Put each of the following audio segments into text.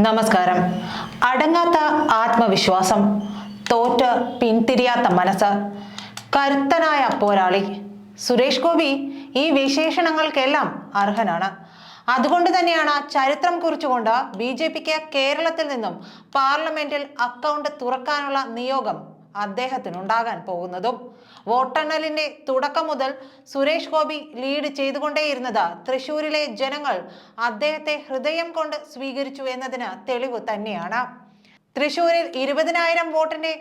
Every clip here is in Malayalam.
നമസ്കാരം. അടങ്ങാത്ത ആത്മവിശ്വാസം തോറ്റ് പിന്തിരിയാത്ത മനസ്സ് കരുത്തനായ പോരാളി സുരേഷ് ഗോപി ഈ വിശേഷണങ്ങൾക്കെല്ലാം അർഹനാണ്. അതുകൊണ്ട് തന്നെയാണ് ചരിത്രം കുറിച്ചുകൊണ്ട് ബി ജെ പിക്ക് കേരളത്തിൽ നിന്നും പാർലമെന്റിൽ അക്കൗണ്ട് തുറക്കാനുള്ള നിയോഗം അദ്ദേഹത്തിനുണ്ടാകാൻ പോകുന്നതും. വോട്ടെണ്ണലിന്റെ തുടക്കം മുതൽ സുരേഷ് ഗോപി ലീഡ് ചെയ്തുകൊണ്ടേയിരുന്നത് തൃശൂരിലെ ജനങ്ങൾ അദ്ദേഹത്തെ ഹൃദയം കൊണ്ട് സ്വീകരിച്ചു എന്നതിന് തെളിവ് തന്നെയാണ്. തൃശൂരിൽ ഇരുപതിനായിരം വോട്ടിന്റെ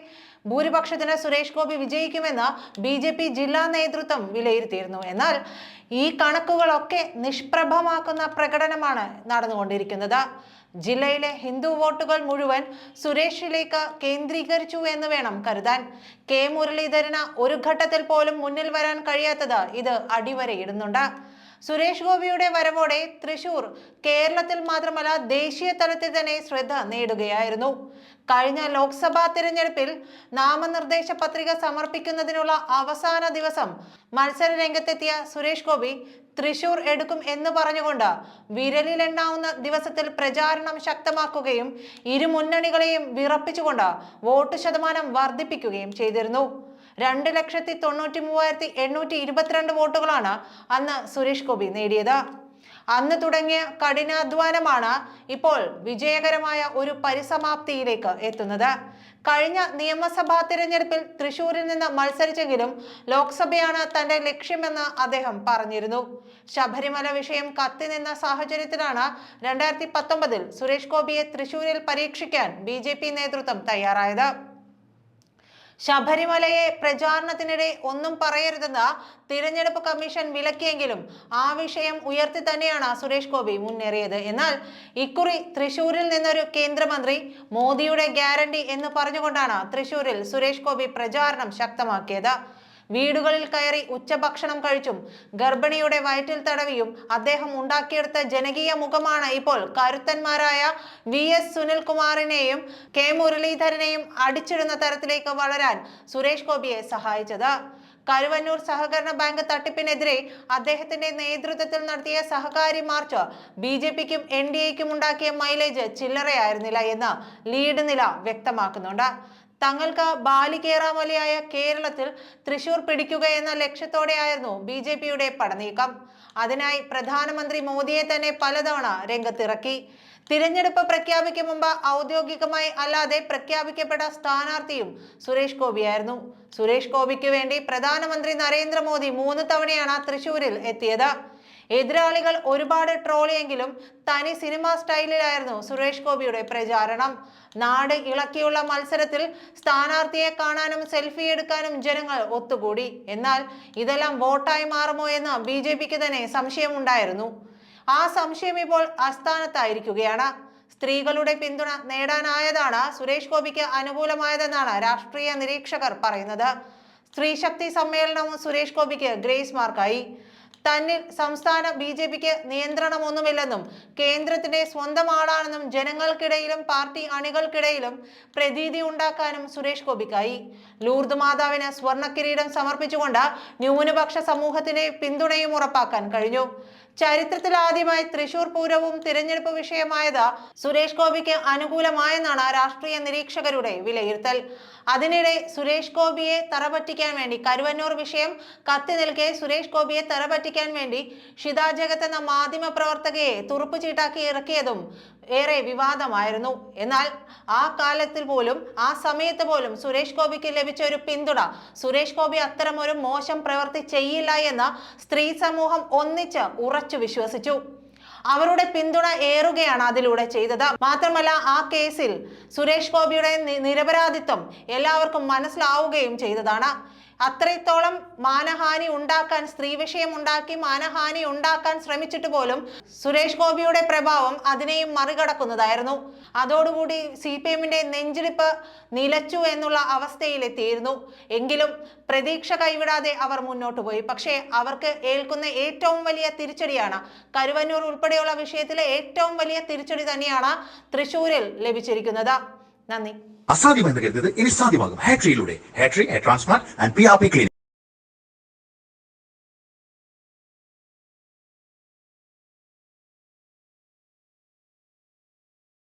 ഭൂരിപക്ഷത്തിന് സുരേഷ് ഗോപി വിജയിക്കുമെന്ന് ബി ജെ പി ജില്ലാ നേതൃത്വം വിലയിരുത്തിയിരുന്നു. എന്നാൽ ഈ കണക്കുകളൊക്കെ നിഷ്പ്രഭമാക്കുന്ന പ്രകടനമാണ് നടന്നുകൊണ്ടിരിക്കുന്നത്. ജില്ലയിലെ ഹിന്ദു വോട്ടുകൾ മുഴുവൻ സുരേഷിലേക്ക് കേന്ദ്രീകരിച്ചു എന്ന് വേണം കരുതാൻ. കെ മുരളീധരന് ഒരു ഘട്ടത്തിൽ പോലും മുന്നിൽ വരാൻ കഴിയാത്തത് ഇത് അടിവരയിടുന്നുണ്ട്. സുരേഷ് ഗോപിയുടെ വരവോടെ തൃശൂർ കേരളത്തിൽ മാത്രമല്ല ദേശീയ തലത്തിൽ തന്നെ ശ്രദ്ധ നേടുകയായിരുന്നു. കഴിഞ്ഞ ലോക്സഭാ തിരഞ്ഞെടുപ്പിൽ നാമനിർദ്ദേശ പത്രിക സമർപ്പിക്കുന്നതിനുള്ള അവസാന ദിവസം മത്സര രംഗത്തെത്തിയ സുരേഷ് ഗോപി തൃശൂർ എടുക്കും എന്ന് പറഞ്ഞുകൊണ്ട് വിരലിലെണ്ണാവുന്ന ദിവസത്തിൽ പ്രചാരണം ശക്തമാക്കുകയും ഇരു മുന്നണികളെയും വിറപ്പിച്ചുകൊണ്ട് വോട്ട് ശതമാനം വർദ്ധിപ്പിക്കുകയും ചെയ്തിരുന്നു. രണ്ട് ലക്ഷത്തി തൊണ്ണൂറ്റി മൂവായിരത്തി എണ്ണൂറ്റി ഇരുപത്തിരണ്ട് വോട്ടുകളാണ് അന്ന് സുരേഷ് ഗോപി നേടിയത്. അന്ന് തുടങ്ങിയ കഠിനാധ്വാനമാണ് ഇപ്പോൾ വിജയകരമായ ഒരു പരിസമാപ്തിയിലേക്ക് എത്തുന്നത്. കഴിഞ്ഞ നിയമസഭാ തിരഞ്ഞെടുപ്പിൽ തൃശൂരിൽ നിന്ന് മത്സരിച്ചെങ്കിലും ലോക്സഭയാണ് തന്റെ ലക്ഷ്യമെന്ന് അദ്ദേഹം പറഞ്ഞിരുന്നു. ശബരിമല വിഷയം കത്തിനിന്ന സാഹചര്യത്തിലാണ് രണ്ടായിരത്തി പത്തൊമ്പതിൽ സുരേഷ് ഗോപിയെ തൃശൂരിൽ പരീക്ഷിക്കാൻ ബി നേതൃത്വം തയ്യാറായത്. ശബരിമലയെ പ്രചാരണത്തിനിടെ ഒന്നും പറയരുതെന്ന് തിരഞ്ഞെടുപ്പ് കമ്മീഷൻ വിലക്കിയെങ്കിലും ആ വിഷയം ഉയർത്തി തന്നെയാണ് സുരേഷ് ഗോപി മുന്നേറിയത്. എന്നാൽ ഇക്കുറി തൃശൂരിൽ നിന്നൊരു കേന്ദ്രമന്ത്രി മോദിയുടെ ഗ്യാരണ്ടി എന്ന് പറഞ്ഞുകൊണ്ടാണ് തൃശൂരിൽ സുരേഷ് ഗോപി പ്രചാരണം ശക്തമാക്കിയത്. വീടുകളിൽ കയറി ഉച്ചഭക്ഷണം കഴിച്ചും ഗർഭിണിയുടെ വയറ്റിൽ തടവിയും അദ്ദേഹം ഉണ്ടാക്കിയെടുത്ത ജനകീയ മുഖമാണ് ഇപ്പോൾ കരുത്തന്മാരായ വി എസ് സുനിൽകുമാറിനെയും കെ മുരളീധരനെയും അടിച്ചിടുന്ന തരത്തിലേക്ക് വളരാൻ സുരേഷ് ഗോപിയെ സഹായിച്ചത്. കരുവന്നൂർ സഹകരണ ബാങ്ക് തട്ടിപ്പിനെതിരെ അദ്ദേഹത്തിന്റെ നേതൃത്വത്തിൽ നടത്തിയ സഹകാരി മാർച്ച് ബി ജെ പിക്കും എൻ ഡി എക്കും ഉണ്ടാക്കിയ മൈലേജ് ചില്ലറയായിരുന്നില്ല എന്ന് ലീഡ് നില വ്യക്തമാക്കുന്നുണ്ട്. തങ്ങൾക്ക് ബാലികേറാമലയായ കേരളത്തിൽ തൃശൂർ പിടിക്കുക എന്ന ലക്ഷ്യത്തോടെയായിരുന്നു ബി ജെ പിയുടെ പടനീക്കം. അതിനായി പ്രധാനമന്ത്രി മോദിയെ തന്നെ പലതവണ രംഗത്തിറക്കി. തിരഞ്ഞെടുപ്പ് പ്രഖ്യാപിക്കും മുമ്പ് ഔദ്യോഗികമായി അല്ലാതെ പ്രഖ്യാപിക്കപ്പെട്ട സ്ഥാനാർത്ഥിയും സുരേഷ് ഗോപിയായിരുന്നു. സുരേഷ് ഗോപിക്ക് വേണ്ടി പ്രധാനമന്ത്രി നരേന്ദ്രമോദി മൂന്ന് തവണയാണ് തൃശൂരിൽ എത്തിയത്. എതിരാളികൾ ഒരുപാട് ട്രോളിയെങ്കിലും തനി സിനിമാ സ്റ്റൈലിലായിരുന്നു സുരേഷ് ഗോപിയുടെ പ്രചാരണം. നാട് ഇളക്കിയുള്ള മത്സരത്തിൽ സ്ഥാനാർത്ഥിയെ കാണാനും സെൽഫി എടുക്കാനും ജനങ്ങൾ ഒത്തുകൂടി. എന്നാൽ ഇതെല്ലാം വോട്ടായി മാറുമോ എന്ന് ബി ജെ പിക്ക് തന്നെ സംശയമുണ്ടായിരുന്നു. ആ സംശയം ഇപ്പോൾ അസ്ഥാനത്തായിരിക്കുകയാണ് സ്ത്രീകളുടെ പിന്തുണ നേടാനായതാണ് സുരേഷ് ഗോപിക്ക് അനുകൂലമായതെന്നാണ് രാഷ്ട്രീയ നിരീക്ഷകർ പറയുന്നത്. സ്ത്രീശക്തി സമ്മേളനവും സുരേഷ് ഗോപിക്ക് ഗ്രേസ് മാർക്കായി. തന്നിൽ സംസ്ഥാന ബി ജെ പിക്ക് നിയന്ത്രണമൊന്നുമില്ലെന്നും കേന്ദ്രത്തിന്റെ സ്വന്തം ആളാണെന്നും ജനങ്ങൾക്കിടയിലും പാർട്ടി അണികൾക്കിടയിലും പ്രതീതി ഉണ്ടാക്കാനും സുരേഷ് ഗോപിക്കായി. ലൂർദ് മാതാവിന് സ്വർണ കിരീടം സമർപ്പിച്ചുകൊണ്ട് ന്യൂനപക്ഷ സമൂഹത്തിന്റെ പിന്തുണയും ഉറപ്പാക്കാൻ കഴിഞ്ഞു. ചരിത്രത്തിൽ ആദ്യമായി തൃശൂർ പൂരവും തിരഞ്ഞെടുപ്പ് വിഷയമായത് സുരേഷ് ഗോപിക്ക് അനുകൂലമായെന്നാണ് രാഷ്ട്രീയ നിരീക്ഷകരുടെ വിലയിരുത്തൽ. അതിനിടെ സുരേഷ് ഗോപിയെ തറപറ്റിക്കാൻ വേണ്ടി കരുവന്നൂർ വിഷയം കത്തി നിൽക്കെ സുരേഷ് ഗോപിയെ തറപറ്റിക്കാൻ വേണ്ടി ഷിതാ ജഗത്ത് എന്ന മാധ്യമ പ്രവർത്തകയെ തുറുപ്പ് ചീട്ടാക്കി ഇറക്കിയതും ഏറെ വിവാദമായിരുന്നു. എന്നാൽ ആ കാലത്തിൽ പോലും ആ സമയത്ത് പോലും സുരേഷ് ഗോപിക്ക് ലഭിച്ച ഒരു പിന്തുണ സുരേഷ് ഗോപി അത്തരം ഒരു മോശം പ്രവൃത്തി ചെയ്യില്ല എന്ന് സ്ത്രീ സമൂഹം ഒന്നിച്ച് ഉറച്ചു വിശ്വസിച്ചു. അവരുടെ പിന്തുണ ഏറുകയാണ് അതിലൂടെ ചെയ്തത്. മാത്രമല്ല ആ കേസിൽ സുരേഷ് ഗോപിയുടെ നിരപരാധിത്വം എല്ലാവർക്കും മനസ്സിലാവുകയും ചെയ്തതാണ്. അത്രത്തോളം മാനഹാനി ഉണ്ടാക്കാൻ സ്ത്രീ വിഷയം ഉണ്ടാക്കി മാനഹാനി ഉണ്ടാക്കാൻ ശ്രമിച്ചിട്ട് പോലും സുരേഷ് ഗോപിയുടെ പ്രഭാവം അതിനെയും മറികടക്കുന്നതായിരുന്നു. അതോടുകൂടി സി പി എമ്മിന്റെ നെഞ്ചിടിപ്പ് നിലച്ചു എന്നുള്ള അവസ്ഥയിലെത്തിയിരുന്നു. എങ്കിലും പ്രതീക്ഷ കൈവിടാതെ അവർ മുന്നോട്ട് പോയി. പക്ഷേ അവർക്ക് ഏൽക്കുന്ന ഏറ്റവും വലിയ തിരിച്ചടിയാണ് കരുവന്നൂർ ഉൾപ്പെടെയുള്ള വിഷയത്തിലെ ഏറ്റവും വലിയ തിരിച്ചടി തന്നെയാണ് തൃശൂരിൽ ലഭിച്ചിരിക്കുന്നത്. നന്ദി. അസാധ്യമെന്ന് കരുതിയത് ഇനി സാധ്യമാകും. ഹാട്രിയിലൂടെ Hattri hair transplant and P R P clinic